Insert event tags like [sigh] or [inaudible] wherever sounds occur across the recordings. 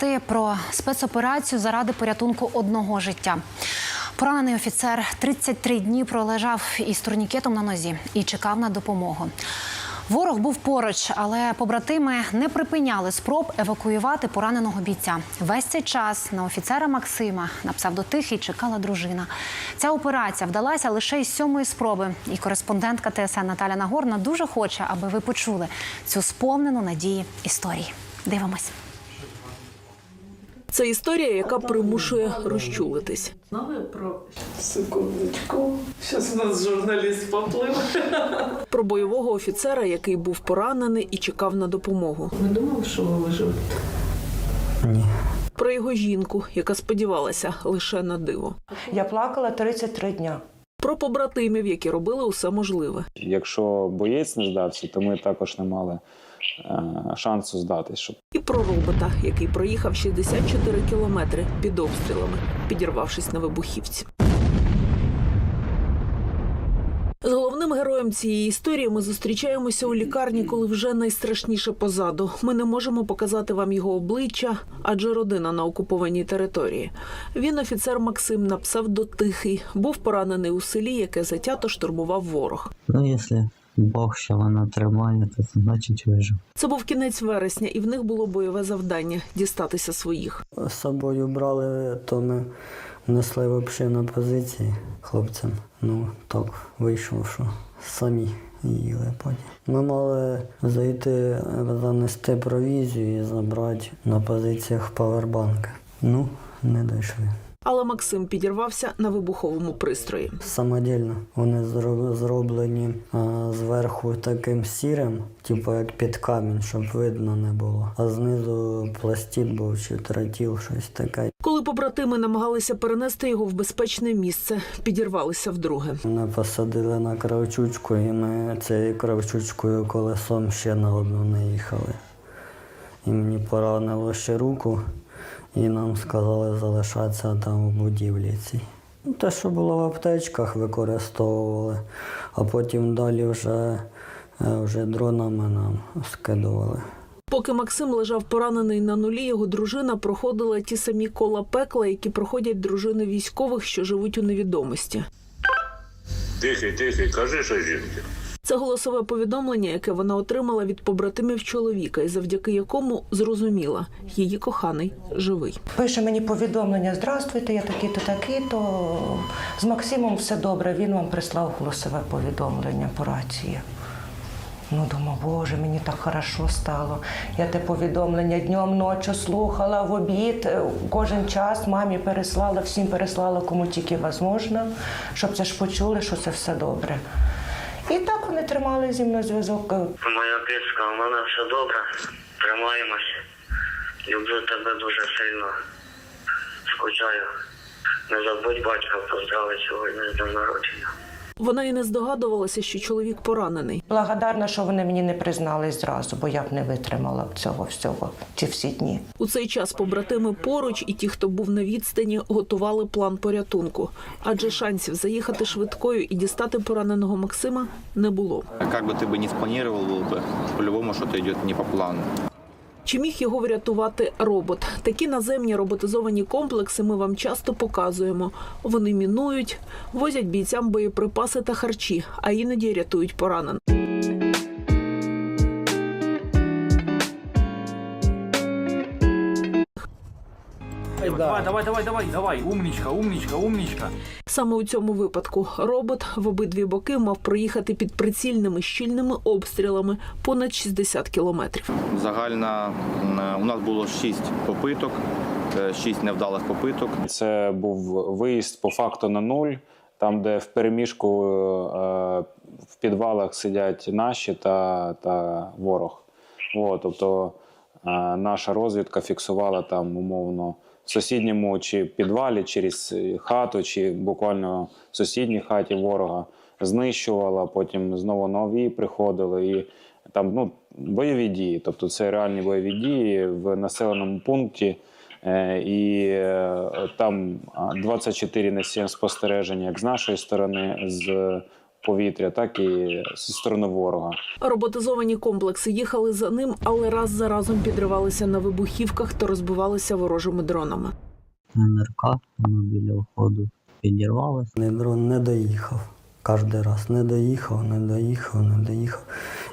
Ти про спецоперацію заради порятунку одного життя. Поранений офіцер 33 дні пролежав із турнікетом на нозі і чекав на допомогу. Ворог був поруч, але побратими не припиняли спроб евакуювати пораненого бійця. Весь цей час на офіцера Максима на псевдотихий чекала дружина. Ця операція вдалася лише із сьомої спроби. І кореспондентка ТСН Наталя Нагорна дуже хоче, аби ви почули цю сповнену надії історії. Дивимось. Це історія, яка примушує розчулитись. Знали про секундочку. Зараз у нас журналіст поплив. Про бойового офіцера, який був поранений і чекав на допомогу. Ви думали, що ви виживете? Про його жінку, яка сподівалася лише на диво. Я плакала 33 дня. Про побратимів, які робили усе можливе. Якщо боєць не здався, то ми також не мали е, шансу здатись. Щоб І про робота, який проїхав 64 кілометри під обстрілами, підірвавшись на вибухівці. З головним героєм цієї історії ми зустрічаємося у лікарні, коли вже найстрашніше позаду. Ми не можемо показати вам його обличчя, адже родина на окупованій території. Він офіцер Максим на псевдотихий, був поранений у селі, яке затято штурмував ворог. Ну, якщо Бог ще вона тримає, то це значить вижив. Це був кінець вересня, і в них було бойове завдання дістатися своїх. З собою брали, то ми несли взагалі на позиції хлопцям. Ну, так вийшло, що самі їли потім. Ми мали зайти, занести провізію і забрати на позиціях павербанки. Ну, не дійшли. Але Максим підірвався на вибуховому пристрої. Самодільно. Вони зро- зроблені зверху таким сірим, типу як під камінь, щоб видно не було. А знизу пластит був чи тротіл, щось таке. Коли побратими намагалися перенести його в безпечне місце, підірвалися вдруге. Мене посадили на кравчучку, і ми цією кравчучкою колесом ще на одну не їхали. І мені поранило ще руку, і нам сказали залишатися там у будівлі цій. Ну, Те, що було в аптечках, використовували, а потім далі вже, е, вже дронами нам скидували. Поки Максим лежав поранений на нулі, його дружина проходила ті самі кола пекла, які проходять дружини військових, що живуть у невідомості. Тихий, тихий, кажи, що жінки. Це голосове повідомлення, яке вона отримала від побратимів чоловіка, і завдяки якому зрозуміла, її коханий живий. Пише мені повідомлення: Здравствуйте, я такий-то, такий-то. З Максимом все добре. Він вам прислав голосове повідомлення по рації. Ну, думаю, боже, мені так хорошо стало. Я те повідомлення днем, ночі слухала в обід, кожен час мамі переслала, всім переслала, кому тільки можливо, щоб це ж почули, що це все добре. І так вони тримали зі мною зв'язок. Моя піска, у мене все добре. Тримаємося. Люблю тебе дуже сильно. Скучаю. Не забудь батька поздравити сьогодні з днем народження. Вона і не здогадувалася, що чоловік поранений. Благодарна, що вони мені не признались зразу, бо я б не витримала б цього всього ці всі дні. У цей час побратими поруч і ті, хто був на відстані, готували план порятунку. Адже шансів заїхати швидкою і дістати пораненого Максима не було. Как бы ты бы не спланировал бы, по-любому что-то идет не по плану. Чи міг його врятувати робот? Такі наземні роботизовані комплекси ми вам часто показуємо. Вони мінують, возять бійцям боєприпаси та харчі, а іноді рятують поранених. Давай, давай, давай, давай, давай, умничка, умничка, умничка. Саме у цьому випадку робот в обидві боки мав проїхати під прицільними щільними обстрілами понад 60 кілометрів. Загально у нас було 6 попиток, 6 невдалих попиток. це був виїзд по факту на нуль, там, де в переміжку е, в підвалах сидять наші та, та ворог. От, тобто е, наша розвідка фіксувала там умовно в сусідньому чи підвалі, через хату, чи буквально в сусідній хаті ворога знищувала, потім знову нові приходили. І там ну, бойові дії. Тобто це реальні бойові дії в населеному пункті. Е, І е, там а, 24 на 7 спостереження як з нашої сторони, з повітря, так і зі сторони ворога. Роботизовані комплекси їхали за ним, але раз за разом підривалися на вибухівках та розбивалися ворожими дронами. НРК, воно біля входу підірвалося. Не дрон не доїхав. Кожен раз не доїхав, не доїхав, не доїхав.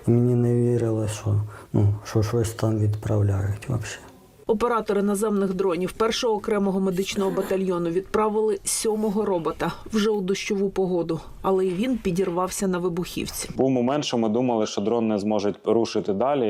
І мені не вірили, що, ну, що щось там відправляють взагалі. Оператори наземних дронів першого окремого медичного батальйону відправили сьомого робота вже у дощову погоду, але й він підірвався на вибухівці. Був момент, що ми думали, що дрон не зможе рушити далі.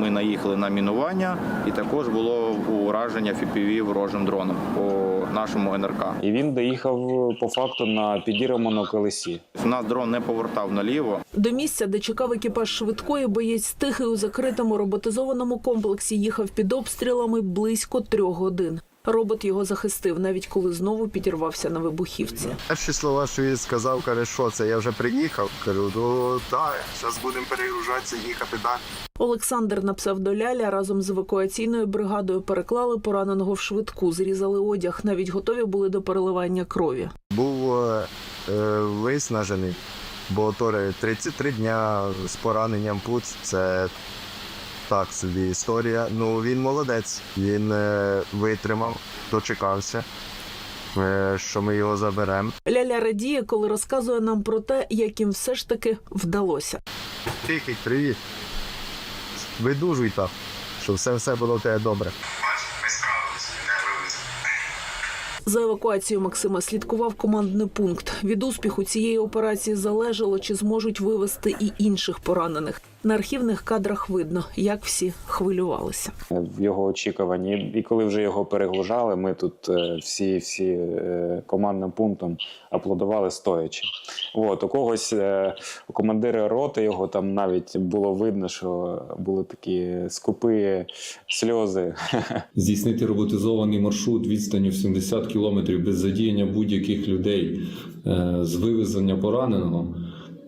Ми наїхали на мінування, і також було ураження FPV ворожим дроном по нашому НРК. І він доїхав по факту на підірваному колесі. У нас дрон не повертав наліво. До місця, де чекав екіпаж швидкої, боєць тихий у закритому роботизованому комплексі їхав під обстрілами близько трьох годин. Робот його захистив, навіть коли знову підірвався на вибухівці. Перші слова, що він сказав, каже, що це, я вже приїхав. Кажу, ну так, зараз будемо перегружатися, їхати далі. Олександр на псевдоляля разом з евакуаційною бригадою переклали пораненого в швидку, зрізали одяг, навіть готові були до переливання крові. Був е, е, виснажений, бо то 33 дня з пораненням пуц це так собі історія. Ну він молодець, він е, витримав, дочекався, е, що ми його заберемо. Ляля радіє, коли розказує нам про те, як їм все ж таки вдалося. Тихий, привіт. Видужуй так, щоб все, все було в тебе добре. За евакуацією Максима слідкував командний пункт. Від успіху цієї операції залежало, чи зможуть вивезти і інших поранених. На архівних кадрах видно, як всі хвилювалися. в його очікуванні. І коли вже його перегружали, ми тут е, всі, всі е, командним пунктом аплодували стоячи. От, у когось е, у командира роти його там навіть було видно, що були такі скупі сльози. [laughs] здійснити роботизований маршрут відстанню в 70 кілометрів без задіяння будь-яких людей з вивезення пораненого.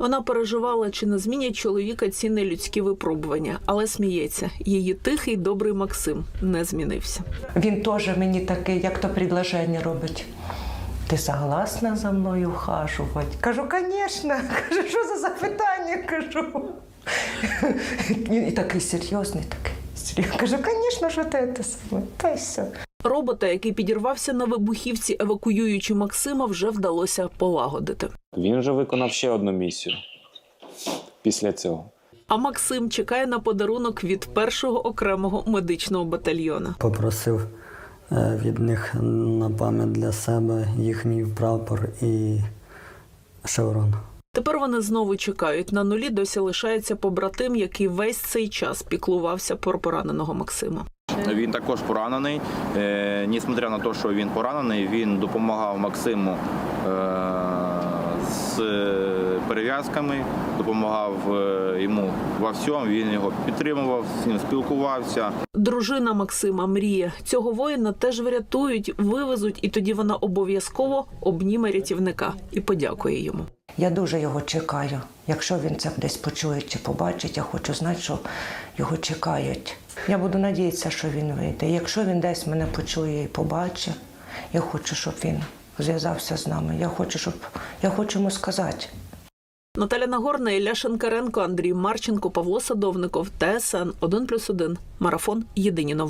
Вона переживала, чи не змінять чоловіка ці нелюдські випробування, але сміється. Її тихий, добрий Максим не змінився. Він теж мені такий, як то предложення робить. Ти согласна за мною вхажувати? Кажу, звісно. [laughs] Кажу, що за запитання? Кажу. [laughs] І такий серйозний, такий. серйозний. Кажу, звісно, що ти те саме. Та й все. Робота, який підірвався на вибухівці, евакуюючи Максима, вже вдалося полагодити. Він же виконав ще одну місію після цього. А Максим чекає на подарунок від першого окремого медичного батальйона. Попросив е, від них на пам'ять для себе їхній прапор і шеврон. Тепер вони знову чекають. На нулі досі лишається побратим, який весь цей час піклувався про пораненого Максима. Він також поранений. Е, Несмотря на те, що він поранений, він допомагав Максиму е, з перев'язками, допомагав е, йому во всьому. Він його підтримував, з ним спілкувався. Дружина Максима мріє. Цього воїна теж врятують, вивезуть, і тоді вона обов'язково обніме рятівника і подякує йому. Я дуже його чекаю. Якщо він це десь почує чи побачить, я хочу знати, що його чекають. Я буду надіятися, що він вийде. Якщо він десь мене почує і побачить, я хочу, щоб він зв'язався з нами. Я хочу, щоб я хочу йому сказати. Наталя Нагорна, Ілля Шенкаренко, Андрій Марченко, Павло Садовников, ТСН 1+,1. Марафон. Єдині новини.